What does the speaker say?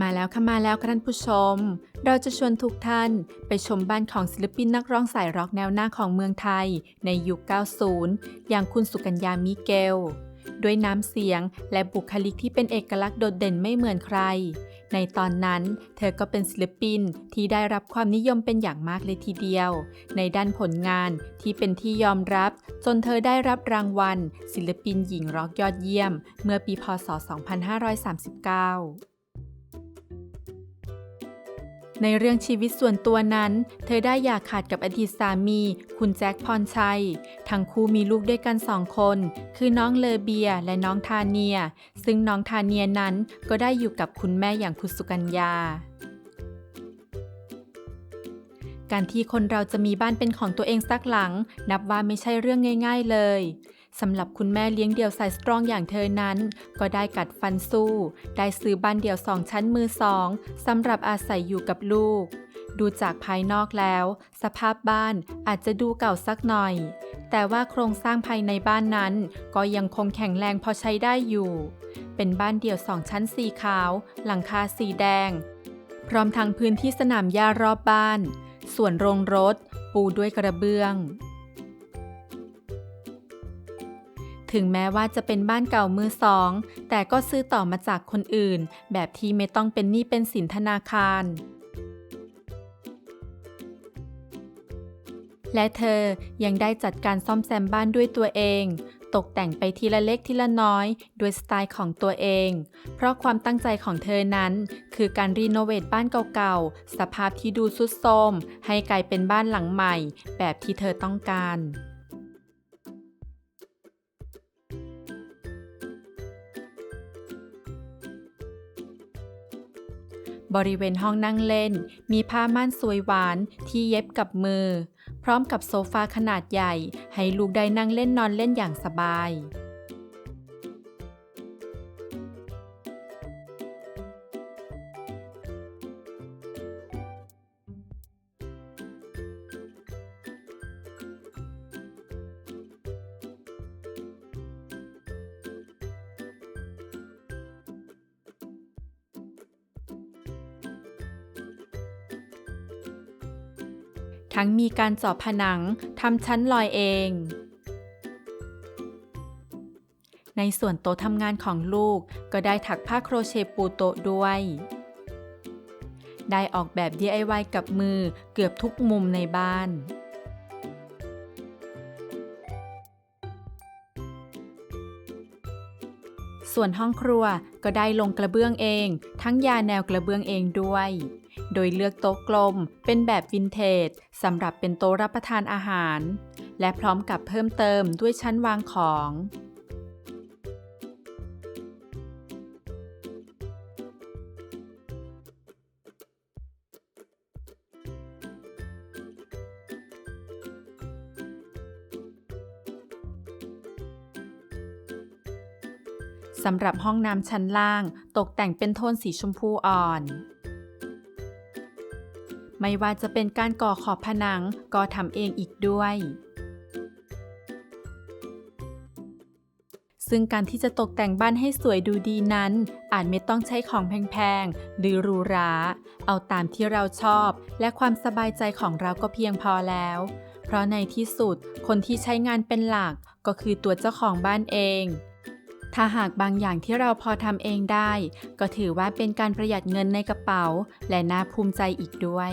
มาแล้วค่ะมาแล้วค่ะท่านผู้ชม เราจะชวนทุกท่านไปชมบ้านของศิลปินนักร้องสายร็อกแนวหน้าของเมืองไทย ในยุค 90 อย่างคุณสุกัญญามิเกล ด้วยน้ำเสียงและบุคลิกที่เป็นเอกลักษณ์โดดเด่นไม่เหมือนใคร ในตอนนั้นเธอก็เป็นศิลปินที่ได้รับความนิยมเป็นอย่างมากเลยทีเดียว ในด้านผลงานที่เป็นที่ยอมรับ จนเธอได้รับรางวัล ศิลปินหญิงร็อกยอดเยี่ยม เมื่อปีพศ 2539 ในเรื่องชีวิตส่วนตัวนั้น เธอได้อย่าขาดกับอดีตสามี คุณแจ็คพรชัย ทั้งคู่มีลูกด้วยกันสองคน คือน้องเลอเบียและน้องทาเนีย ซึ่งน้องทาเนียนั้นก็ได้อยู่กับคุณแม่อย่างคุณสุกัญญาการที่คนเราจะมีบ้านเป็นของตัวเองสักหลัง นับว่าไม่ใช่เรื่องง่าย ๆเลย สำหรับคุณแม่เลี้ยงเดี่ยวสายสตรองอย่างเธอนั้น ก็ได้กัดฟันสู้ ได้ซื้อบ้านเดี่ยวสองชั้นมือสองสำหรับอาศัยอยู่กับลูก ดูจากภายนอกแล้ว สภาพบ้านอาจจะดูเก่าสักหน่อย แต่ว่าโครงสร้างภายในบ้านนั้น ก็ยังคงแข็งแรงพอใช้ได้อยู่ เป็นบ้านเดี่ยวสองชั้นสีขาว หลังคาสีแดง พร้อมทั้งพื้นที่สนามหญ้ารอบบ้าน ส่วนโรงรถ ปูด้วยกระเบื้อง ถึงแม้ว่าจะเป็นบ้านเก่ามือสอง แต่ก็ซื้อต่อมาจากคนอื่น แบบที่ไม่ต้องเป็นหนี้เป็นสินธนาคาร และเธอยังได้จัดการซ่อมแซมบ้านด้วยตัวเอง ตกแต่งไปทีละเล็กทีละน้อยด้วยสไตล์ของตัวเอง เพราะความตั้งใจของเธอนั้น คือการรีโนเวทบ้านเก่าๆ สภาพที่ดูสุดโทรมให้กลายเป็นบ้านหลังใหม่ แบบที่เธอต้องการ บริเวณห้องนั่งเล่น มีผ้าม่านสวยหวานที่เย็บกับมือ พร้อมกับโซฟาขนาดใหญ่ ให้ลูกได้นั่งเล่นนอนเล่นอย่างสบาย ทั้งมีการเจาะผนังทำชั้นลอยเอง ในส่วนโต๊ะทำงานของลูกก็ได้ถักผ้าโครเชต์ปูโต๊ะด้วย ได้ออกแบบ DIY กับมือเกือบทุกมุมในบ้านส่วนห้องครัวก็ได้ลงกระเบื้องเอง ทั้งยาแนวกระเบื้องเองด้วย โดยเลือกโต๊ะกลม เป็นแบบวินเทจสำหรับเป็นโต๊ะรับประทานอาหาร และพร้อมกับเพิ่มเติมด้วยชั้นวางของสำหรับห้องน้ำชั้นล่าง ตกแต่งเป็นโทนสีชมพูอ่อน ไม่ว่าจะเป็นการก่อขอบผนังก็ทำเองอีกด้วย ซึ่งการที่จะตกแต่งบ้านให้สวยดูดีนั้น อาจไม่ต้องใช้ของแพงๆ หรือหรูหรา เอาตามที่เราชอบ และความสบายใจของเราก็เพียงพอแล้ว เพราะในที่สุดคนที่ใช้งานเป็นหลักก็คือตัวเจ้าของบ้านเอง ถ้าหากบางอย่างที่เราพอทำเองได้ ก็ถือว่าเป็นการประหยัดเงินในกระเป๋า และน่าภูมิใจอีกด้วย